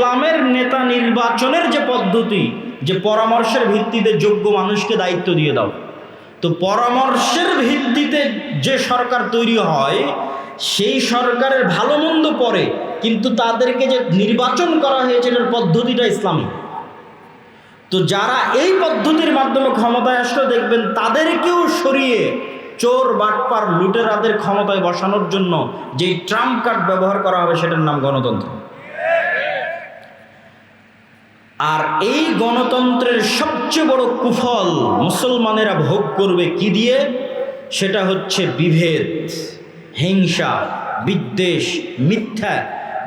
ইসলামের নেতা নির্বাচনের যে পদ্ধতি, যে পরামর্শের ভিত্তিতে যোগ্য মানুষকে দায়িত্ব দিয়ে দাও। তো পরামর্শের ভিত্তিতে যে সরকার তৈরি হয়, সেই সরকারের ভালো মন্দ পরে কিন্তু তাদেরকে যে নির্বাচন করা হয়েছে, এটার পদ্ধতিটা ইসলামী। তো যারা এই পদ্ধতির মাধ্যমে ক্ষমতায় আসলে, দেখবেন তাদেরকেও সরিয়ে চোর, বাটপার, লুটেরাদের ক্ষমতায় বসানোর জন্য যে ট্রাম্প কার্ড ব্যবহার করা হবে, সেটার নাম গণতন্ত্র। আর এই গণতন্ত্রের সবচেয়ে বড় কুফল মুসলমানেরা ভোগ করবে কি দিয়ে? সেটা হচ্ছে বিভেদ, হিংসা, বিদ্বেষ, মিথ্যা।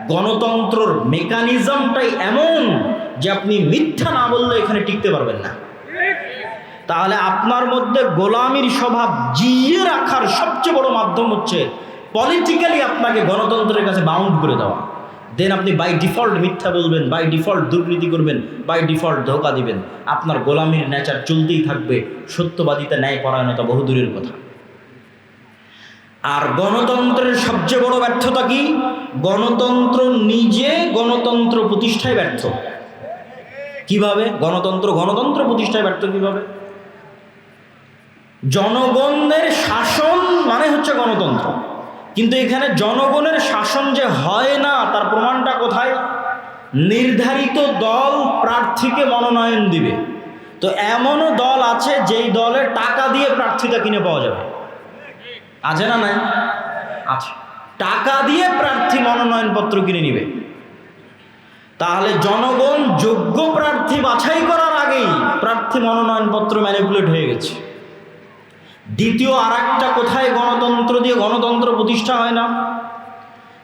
গণতন্ত্রর মেকানিজমটাই এমন যে আপনি মিথ্যা না বললে এখানে টিকতে পারবেন না। তাহলে আপনার মধ্যে গোলামির স্বভাব জিয়ে রাখার সবচেয়ে বড় মাধ্যম হচ্ছে পলিটিক্যালি আপনাকে গণতন্ত্রের কাছে বাউন্ড করে দেওয়া। দেন আপনি বাই ডিফল্ট মিথ্যা বলবেন বাই ডিফল্ট দুর্নীতি করবেন বাই ডিফল্ট ধোকা দিবেন। আপনার গোলামির নেচার চলতেই থাকবে, সত্যবাদিতা ন্যায় পরায়ণতা বহুদূরের কথা। আর গণতন্ত্রের সবচেয়ে বড় ব্যর্থতা কি? গণতন্ত্র নিজে গণতন্ত্র প্রতিষ্ঠায় ব্যর্থ। কীভাবে? গণতন্ত্র গণতন্ত্র প্রতিষ্ঠায় ব্যর্থ কীভাবে? জনগণের শাসন মানে হচ্ছে গণতন্ত্র। কিন্তু এখানে জনগণের শাসন যে হয় না, তার প্রমাণটা কোথায়? নির্ধারিত দল প্রার্থীকে মনোনয়ন দিবে। তো এমনও দল আছে যেই দলের টাকা দিয়ে প্রার্থীটা কিনে পাওয়া যাবে। আছে না নাই? আছে। টাকা দিয়ে প্রার্থী মনোনয়নপত্র কিনে নিবে। তাহলে জনগণ যোগ্য প্রার্থী বাছাই করার আগেই প্রার্থী মনোনয়নপত্র ম্যানিপুলেট হয়ে গেছে। দ্বিতীয় আর কোথায় গণতন্ত্র দিয়ে গণতন্ত্র প্রতিষ্ঠা হয় না?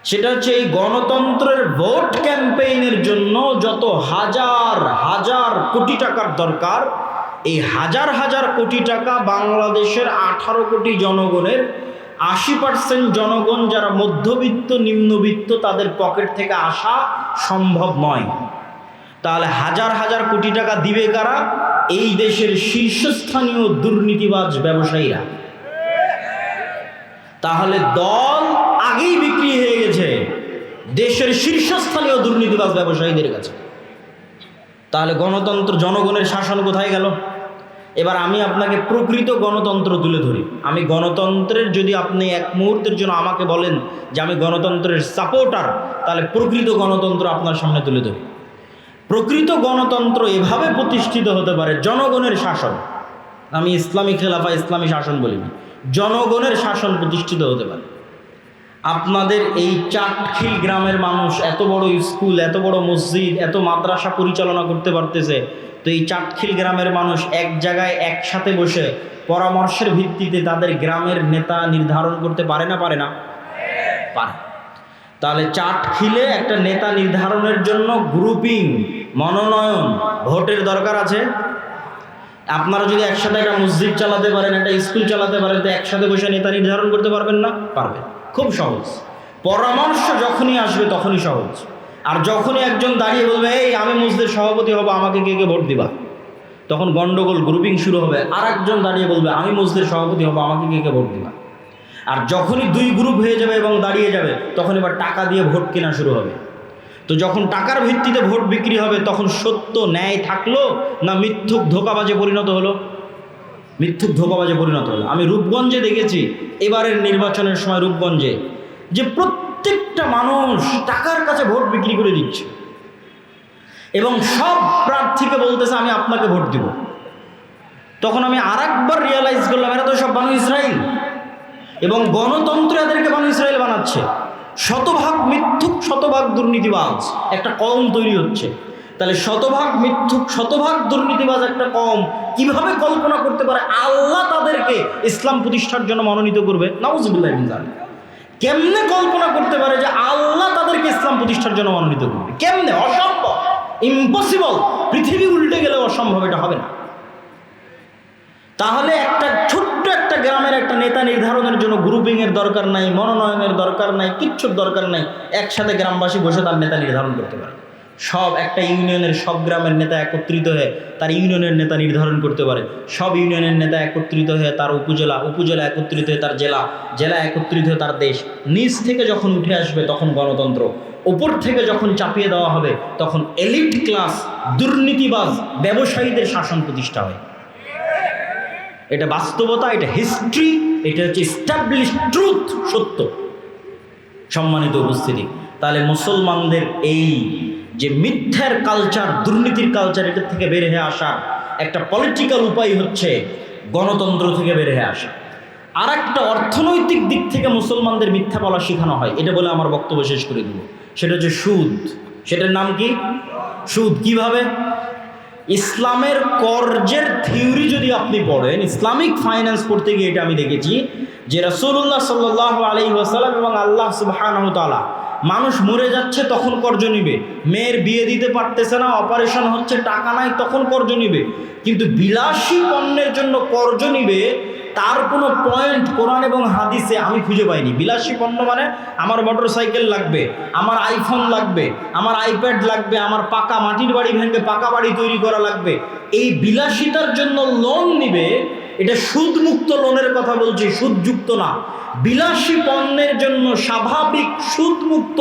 সেটা হচ্ছে এই গণতন্ত্রের ভোট ক্যাম্পেইনের জন্য যত হাজার হাজার কোটি টাকার দরকার, এই হাজার হাজার কোটি টাকা বাংলাদেশের আঠারো কোটি জনগণের, আশি পার্সেন্ট জনগণ যারা মধ্যবিত্ত, নিম্নবিত্ত, তাদের পকেট থেকে আসা সম্ভব নয়। তাহলে হাজার হাজার কোটি টাকা দিবে কারা? এই দেশের শীর্ষস্থানীয় দুর্নীতিবাজ ব্যবসায়ীরা। তাহলে দল আগেই বিক্রি হয়ে গেছে দেশের শীর্ষস্থানীয় দুর্নীতিবাজ ব্যবসায়ীদের কাছে। তাহলে গণতন্ত্র, জনগণের শাসন কোথায় গেল? এবার আমি আপনাকে প্রকৃত গণতন্ত্র তুলে ধরি। আমি গণতন্ত্রের যদি আপনি এক মুহূর্তের জন্য আমাকে বলেন যে আমি গণতন্ত্রের সাপোর্টার, তাহলে প্রকৃত গণতন্ত্র আপনার সামনে তুলে ধরি। প্রকৃত গণতন্ত্র এভাবে প্রতিষ্ঠিত হতে পারে জনগণের শাসন। আমি ইসলামী খেলাফা, ইসলামী শাসন বলিনি। জনগণের শাসন প্রতিষ্ঠিত হতে পারে। আপনাদের এই চাটখিল গ্রামের মানুষ এত বড় স্কুল, এত বড় মসজিদ, এত মাদ্রাসা পরিচালনা করতে পারতেছে, তো এই চাটখিল গ্রামের মানুষ এক জায়গায় একসাথে বসে পরামর্শের ভিত্তিতে তাদের গ্রামের নেতা নির্ধারণ করতে পারে না পারে না? পারে। তাহলে চাটখিলে একটা নেতা নির্ধারণের জন্য গ্রুপিং মনোনয়ন ভোটের দরকার আছে। আপনারা যদি একসাথে একটা মসজিদ চালাতে পারেন, একটা স্কুল চালাতে পারেন, তো একসাথে বসে নেতা নির্ধারণ করতে পারবেন না? পারবেন। খুব সহজ। পরামর্শ যখনই আসবে, তখনই সহজ। আর যখনই একজন দাঁড়িয়ে বলবে, এই, আমি মসজিদের সভাপতি হব, আমাকে কে কে ভোট দিবা? তখন গন্ডগোল গ্রুপিং শুরু হবে। আর একজন দাঁড়িয়ে বলবে, আমি মসজিদের সভাপতি হব, আমাকে কে কে ভোট দিবা? আর যখনই দুই গ্রুপ হয়ে যাবে এবং দাঁড়িয়ে যাবে, তখন এবার টাকা দিয়ে ভোট কেনা শুরু হবে। তো যখন টাকার ভিত্তিতে ভোট বিক্রি হবে, তখন সত্য ন্যায় থাকল না মিথ্যুক ধোকাবাজে পরিণত হলো? মিথ্যুক ধোকাবাজে পরিণত হলো। আমি রূপগঞ্জে দেখেছি, এবারের নির্বাচনের সময় রূপগঞ্জে, যে প্রত্যেকটা মানুষ টাকার কাছে ভোট বিক্রি করে দিচ্ছে। এবং সব প্রার্থীকে বলতেছে, আমি আপনাকে ভোট দিব। তখন আমি আর একবার রিয়েলাইজ করলাম, এরা তো সব বানু ইসরায়েল এবং গণতন্ত্র এদেরকে বানু ইসরায়েল বানাচ্ছে। শতভাগ মিথ্যুক, শতভাগ দুর্নীতিবাজ। একটা কম তৈরি হচ্ছে। তাহলে শতভাগ মিথ্যুক, শতভাগ দুর্নীতিবাজ একটা কম কীভাবে কল্পনা করতে পারে আল্লাহ তাদেরকে ইসলাম প্রতিষ্ঠার জন্য মনোনীত করবে? নাউজুবিল্লাহ কেমনে কল্পনা করতে পারে যে আল্লাহ তাদেরকে ইসলাম প্রতিষ্ঠার জন্য মনোনীত করবে? কেমনে? অসম্ভব। ইম্পসিবল পৃথিবী উল্টে গেলে অসম্ভব, এটা হবে না। তাহলে একটা ছোট্ট একটা গ্রামের একটা নেতা নির্ধারণের জন্য গ্রুপিংয়ের দরকার নাই, মনোনয়নের দরকার নাই, কিচ্ছুর দরকার নাই, একসাথে গ্রামবাসী বসে তার নেতা নির্ধারণ করতে পারে। সব একটা ইউনিয়নের সব গ্রামের নেতা একত্রিত হয়ে তার ইউনিয়নের নেতা নির্ধারণ করতে পারে। সব ইউনিয়নের নেতা একত্রিত হয়ে তার উপজেলা উপজেলা একত্রিত হয়ে তার জেলা জেলা একত্রিত হয়ে তার দেশ। নিজ থেকে যখন উঠে আসবে তখন গণতন্ত্র। ওপর থেকে যখন চাপিয়ে দেওয়া হবে তখন এলিট ক্লাস দুর্নীতিবাজ ব্যবসায়ীদের শাসন প্রতিষ্ঠা হয়। এটা বাস্তবতা, এটা হিস্ট্রি এটা হচ্ছে স্টাবলিশ ট্রুথ সত্য। সম্মানিত উপস্থিতি, তাহলে মুসলমানদের এই যে মিথ্যার কালচার দুর্নীতির কালচার এটা থেকে বের হয়ে আসা একটা পলিটিক্যাল উপায় হচ্ছে গণতন্ত্র থেকে বের হয়ে আসা। আর একটা অর্থনৈতিক দিক থেকে মুসলমানদের মিথ্যা বলা শেখানো হয়, এটা বলে আমার বক্তব্য শেষ করে দেবো। সেটা হচ্ছে সুদ। সেটার নাম কি? সুদ। কীভাবে? ইসলামের কর্জের থিওরি যদি আপনি পড়েন, ইসলামিক ফাইন্যান্স পড়তে গিয়ে এটা আমি দেখেছি যে রসুল্লাহ সাল্লাহ আলী আসালাম এবং আল্লাহ সুবাহানতালা মানুষ মরে যাচ্ছে তখন কর্জ নিবে। মেয়ের বিয়ে দিতে পারতেছে না, অপারেশন হচ্ছে, টাকা নাই, তখন কর্জ নিবে। কিন্তু বিলাসী পণ্যের জন্য কর্জ নিবে তার কোনো পয়েন্ট কোরআন এবং হাদিসে আমি খুঁজে পাইনি। বিলাসী পণ্য মানে আমার মোটর সাইকেল লাগবে, আমার আইফোন লাগবে, আমার আইপ্যাড লাগবে, আমার পাকা মাটির বাড়ি ভেঙে পাকা বাড়ি তৈরি করা লাগবে। এই বিলাসিতার জন্য লোন নিবে, এটা সুদমুক্ত লোনের কথা বলছি, সুদযুক্ত না। বিলাসী পণ্যের জন্য স্বাভাবিক সুদমুক্ত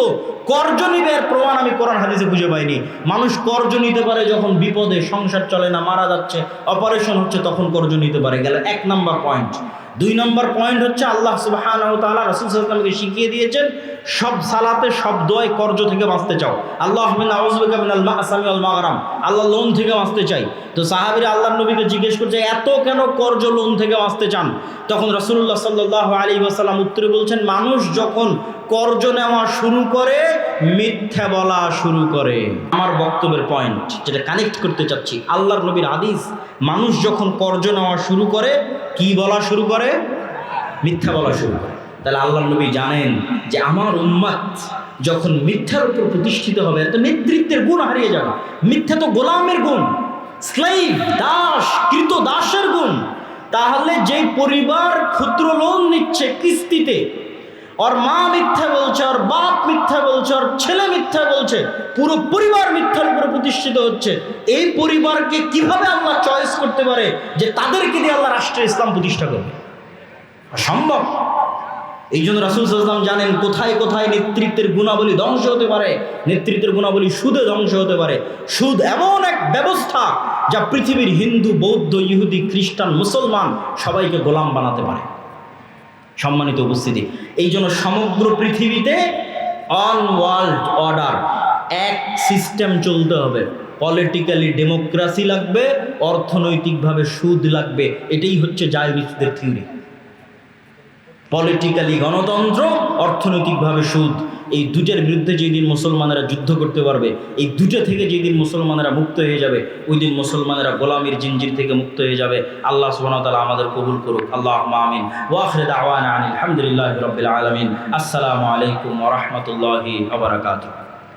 কর্জ নিবে এর প্রমাণ আমি কোরআন হাদিসে খুঁজে পাইনি। মানুষ কর্জ নিতে পারে যখন বিপদে সংসার চলে না, মারা যাচ্ছে, অপারেশন হচ্ছে তখন কর্জ নিতে পারে। গেল এক নাম্বার পয়েন্ট দুই নম্বর পয়েন্ট হচ্ছে আল্লাহ সুবাহ রসুল সাল্লামকে শিখিয়ে দিয়েছেন, সব সালাতে, সব দোয়ায় কর্জ থেকে বাঁচতে চাও। আল্লাহ মাগরাম। আল্লাহ লোন থেকে বাঁচতে চাই। তো সাহাবিরা আল্লাহ নবীকে জিজ্ঞেস করছে, এত কেন কর্জ লোন থেকে বাঁচতে চান? তখন রসুল্লাহ সাল্লাহ আলী আসাল্লাম উত্তরে বলছেন, মানুষ যখন কর্জ নেওয়া শুরু করে মিথ্যা বলা শুরু করে। আমার বক্তব্যের পয়েন্ট যেটা কানেক্ট করতে চাচ্ছি, আল্লাহর নবীর আদিস মানুষ যখন কর্জ নেওয়া শুরু করে, কি বলা শুরু করে? মিথ্যা বলা শুরু করে। তাহলে আল্লাহ নবী জানেন যে আমার উম্মাত যখন মিথ্যার উপর প্রতিষ্ঠিত হবে তো নেতৃত্বের গুণ হারিয়ে যাবে। মিথ্যা তো গোলামের গুণ স্লেভ দাস, কৃত দাসের গুণ। তাহলে যে পরিবার ক্ষুদ্র লোন নিচ্ছে কিস্তিতে ওর মা মিথ্যা বলছে, ওর বাপ মিথ্যা বলছে, ওর ছেলে মিথ্যা বলছে, পুরো পরিবার মিথ্যার উপরে প্রতিষ্ঠিত হচ্ছে। এই পরিবারকে কীভাবে আল্লাহ চয়েস করতে পারে যে তাদেরকে দিয়ে আল্লাহ রাষ্ট্রে ইসলাম প্রতিষ্ঠা করবে? সম্ভব এই জন্য রাসুল সাল্লাম জানেন, কোথায় কোথায় নেতৃত্বের গুণাবলী ধ্বংস হতে পারে, নেতৃত্বের গুণাবলী সুদে ধ্বংস হতে পারে। সুদ এমন এক ব্যবস্থা যা পৃথিবীর হিন্দু, বৌদ্ধ, ইহুদি, খ্রিস্টান, মুসলমান সবাইকে গোলাম বানাতে পারে। সম্মানিত উপস্থিতি। এই জন্য সমগ্র পৃথিবীতে অন ওয়ার্ল্ড অর্ডার এক সিস্টেম চলতে হবে। পলিটিক্যালি ডেমোক্রাসি লাগবে, অর্থনৈতিকভাবে সুদ লাগবে। এটাই হচ্ছে জায়বিসদের থিওরি পলিটিক্যালি গণতন্ত্র, অর্থনৈতিকভাবে সুদ, এই দুটার বিরুদ্ধে যেদিন মুসলমানেরা যুদ্ধ করতে পারবে, এই দুটো থেকে যেদিন মুসলমানেরা মুক্ত হয়ে যাবে, ওই দিন মুসলমানেরা গোলামির জিঞ্জির থেকে মুক্ত হয়ে যাবে। আল্লাহ সুবাহতালা আমাদের কবুল করুক। আল্লাহ আমিন। ওয়াফরেদ আওয়ান আলহামদুলিল্লাহ রবিল আলমিন। আসসালামু আলাইকুম ওরহমতুল্লাহি আবরাকাতু